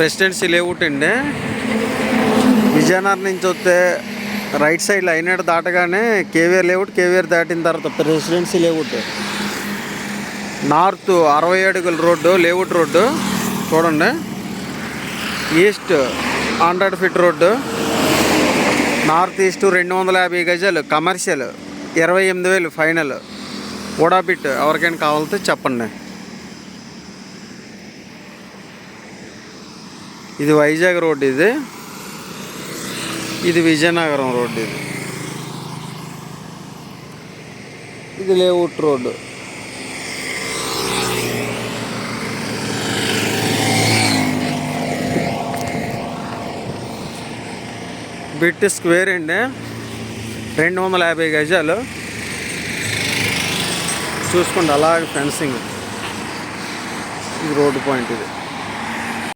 Presidency layout అండి విజయనగరం నుంచి వస్తే రైట్ సైడ్ లైనెడ్ దాటగానే కేవీఆర్ లేఅవుట్ కేవీఆర్ దాటిన తర్వాత ప్రెసిడెన్సీ లేఅవుట్ నార్త్ అరవై అడుగుల రోడ్డు లేఅవుట్ రోడ్డు చూడండి. East hundred feet road north east రెండు వందల యాభై గజాలు కమర్షియల్ ఇరవై ఎనిమిది వేలు ఫైనల్. ఓడాబిట్ ఎవరికైనా కావాలంటే చెప్పండి. ఇది వైజాగ్ రోడ్ ఇది. ఇది విజయనగరం రోడ్ ఇది. ఇది లేఅవుట్ రోడ్డు బిట్ స్క్వేర్ అండి. రెండు వందల యాభై గజాలు. చూసుకోండి అలాగే ఫెన్సింగ్. ఇది రోడ్డు పాయింట్ ఇది.